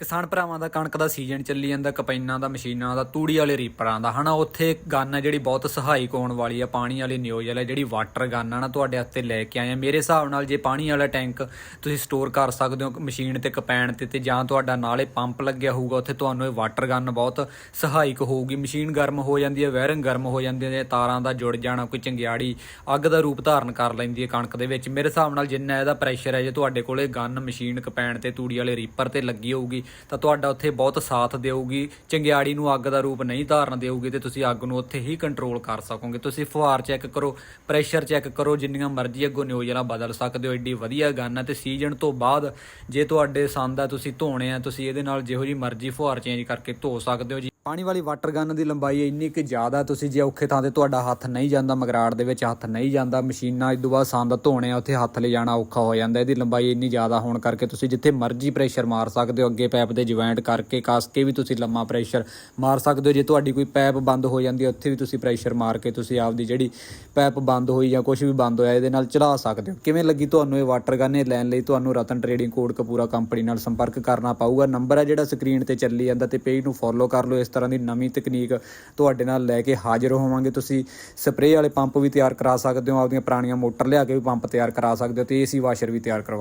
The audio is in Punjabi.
ਕਿਸਾਨ ਭਰਾਵਾਂ ਦਾ ਕਣਕ ਦਾ ਸੀਜ਼ਨ ਚੱਲੀ ਜਾਂਦਾ ਕਪਾਈਨਾਂ ਦਾ, ਮਸ਼ੀਨਾਂ ਦਾ, ਤੂੜੀ ਵਾਲੇ ਰੀਪਰਾਂ ਦਾ। ਹਨਾ, ਉੱਥੇ ਗਨ ਹੈ ਜਿਹੜੀ ਬਹੁਤ ਸਹਾਇਕ ਹੋਣ ਵਾਲੀ ਆ, ਪਾਣੀ ਵਾਲੀ ਨਿਊਜ਼ ਵਾਲਾ ਜਿਹੜੀ ਵਾਟਰ ਗਨ ਆ ਨਾ, ਤੁਹਾਡੇ ਵਾਸਤੇ ਲੈ ਕੇ ਆਏ ਆ। ਮੇਰੇ ਹਿਸਾਬ ਨਾਲ ਜੇ ਪਾਣੀ ਵਾਲਾ ਟੈਂਕ ਤੁਸੀਂ ਸਟੋਰ ਕਰ ਸਕਦੇ ਹੋ, ਮਸ਼ੀਨ ਤੇ, ਕਪੈਣ ਤੇ ਤੇ ਜਾਂ ਤੁਹਾਡਾ ਨਾਲੇ ਪੰਪ ਲੱਗਿਆ ਹੋਊਗਾ, ਉੱਥੇ ਤੁਹਾਨੂੰ ਇਹ ਵਾਟਰ ਗਨ ਬਹੁਤ ਸਹਾਇਕ ਹੋਊਗੀ। ਮਸ਼ੀਨ ਗਰਮ ਹੋ ਜਾਂਦੀ ਹੈ ਵਾਇਰਿੰਗ ਗਰਮ ਹੋ ਜਾਂਦੀ ਹੈ ਤਾਰਾਂ ਦਾ ਜੁੜ ਜਾਣਾ, ਕੋਈ ਚੰਗਿਆੜੀ, ਅੱਗ ਦਾ ਰੂਪ ਧਾਰਨ ਕਰ ਲੈਂਦੀ ਹੈ ਕਣਕ ਦੇ ਵਿੱਚ। ਮੇਰੇ ਹਿਸਾਬ ਨਾਲ ਜਿੰਨਾ ਇਹਦਾ ਪ੍ਰੈਸ਼ਰ ਹੈ ਜੇ ਤੁਹਾਡੇ ਕੋਲੇ ਗਨ, ਮਸ਼ੀਨ, ਕਪੈਣ ਤੇ, ਤੂੜੀ ਵਾਲੇ ਰੀਪਰ ਤੇ ਲੱਗੀ ਹੋਊਗੀ ਤਾਂ ਤੁਹਾਡਾ ਉੱਥੇ ਬਹੁਤ ਸਾਥ ਦੇਊਗੀ, ਚੰਗਿਆੜੀ ਨੂੰ ਅੱਗ ਦਾ ਰੂਪ ਨਹੀਂ ਧਾਰਨ ਦੇਊਗੀ ਤੇ ਤੁਸੀਂ ਅੱਗ ਨੂੰ ਉੱਥੇ ਹੀ ਕੰਟਰੋਲ ਕਰ ਸਕੋਗੇ। ਤੁਸੀਂ ਫੁਹਾਰ ਚੈੱਕ ਕਰੋ ਪ੍ਰੈਸ਼ਰ ਚੈੱਕ ਕਰੋ, ਜਿੰਨੀਆਂ ਮਰਜ਼ੀ ਅੱਗੋਂ ਨਿਯੋਜਨਾ ਬਦਲ ਸਕਦੇ ਹੋ, ਏਡੀ ਵਧੀਆ ਗਨ ਹੈ ਤੇ ਸੀਜ਼ਨ ਤੋਂ ਬਾਅਦ ਜੇ ਤੁਹਾਡੇ ਸੰਦ ਆ ਤੁਸੀਂ ਧੋਣੇ ਆ ਤੁਸੀਂ ਇਹਦੇ ਨਾਲ ਜਿਹੋ ਜੀ ਮਰਜ਼ੀ ਫੁਹਾਰ ਚੇਂਜ ਕਰਕੇ ਧੋ ਸਕਦੇ ਹੋ ਜੀ ਪਾਣੀ ਵਾਲੀ ਵਾਟਰ ਗਨ ਦੀ ਲੰਬਾਈ ਇੰਨੀ ਕਿ ਜ਼ਿਆਦਾ ਤੁਸੀਂ ਜੇ ਔਖੇ ਥਾਂ ਤੇ ਤੁਹਾਡਾ ਹੱਥ ਨਹੀਂ ਜਾਂਦਾ, ਮਗਰਾੜ ਦੇ ਵਿੱਚ ਹੱਥ ਨਹੀਂ ਜਾਂਦਾ, ਮਸ਼ੀਨਾਂ ਇਸ ਤੋਂ ਬਾਅਦ ਸੰਦ ਧੋਣੇ ਆ, ਉੱਥੇ ਹੱਥ ਲੈ ਜਾਣਾ ਔਖਾ ਹੋ ਜਾਂਦਾ, ਇਹਦੀ ਲੰਬਾਈ ਇੰਨੀ ਜ਼ਿਆਦਾ ਹੋਣ ਕਰਕੇ ਤੁਸੀਂ ਜਿੱਥੇ ਮਰਜ਼ੀ ਪ੍ਰੈਸ਼ਰ ਮਾਰ ਸਕਦੇ ਹੋ, ਅੱਗੇ ਪੈਪ ਦੇ ਜੁਆਇੰਟ ਕਰਕੇ ਕੱਸ ਕੇ ਵੀ ਤੁਸੀਂ ਲੰਮਾ ਪ੍ਰੈਸ਼ਰ ਮਾਰ ਸਕਦੇ ਹੋ, ਜੇ ਤੁਹਾਡੀ ਕੋਈ ਪੈਪ ਬੰਦ ਹੋ ਜਾਂਦੀ ਹੈ, ਉੱਥੇ ਵੀ ਤੁਸੀਂ ਪ੍ਰੈਸ਼ਰ ਮਾਰ ਕੇ ਤੁਸੀਂ ਆਪਦੀ ਜਿਹੜੀ ਪੈਪ ਬੰਦ ਹੋਈ ਜਾਂ ਕੁਝ ਵੀ ਬੰਦ ਹੋਇਆ, ਇਹਦੇ ਨਾਲ ਚਲਾ ਸਕਦੇ ਹੋ। ਕਿਵੇਂ ਲੱਗੀ ਤੁਹਾਨੂੰ ਇਹ ਵਾਟਰ ਗਨ ਇਹ ਲੈਣ ਲਈ ਤੁਹਾਨੂੰ Ratan trading Kotkapura company ਨਾਲ ਸੰਪਰਕ ਕਰਨਾ ਪਊਗਾ। ਨੰਬਰ ਹੈ ਜਿਹੜਾ ਸਕਰੀਨ ਤੇ ਚੱਲੀ ਜਾਂਦਾ ਤੇ ਪੇਜ ਨੂੰ ਫੋਲੋ ਕਰ ਲਓ, ਇਸ ਤਰ੍ਹਾਂ ਤਰ੍ਹਾਂ ਦੀ ਨਵੀਂ ਤਕਨੀਕ ਤੁਹਾਡੇ ਨਾਲ ਲੈ ਕੇ ਹਾਜ਼ਰ ਹੋਵਾਂਗੇ। ਤੁਸੀਂ ਸਪਰੇਅ ਵਾਲੇ ਪੰਪ ਵੀ ਤਿਆਰ ਕਰਾ ਸਕਦੇ ਹੋ ਆਪਦੀਆਂ ਪੁਰਾਣੀਆਂ ਮੋਟਰ ਲਿਆ ਕੇ ਵੀ ਪੰਪ ਤਿਆਰ ਕਰਾ ਸਕਦੇ ਹੋ ਤੇ ਏਸੀ ਵਾਸ਼ਰ ਵੀ ਤਿਆਰ ਕਰਵਾ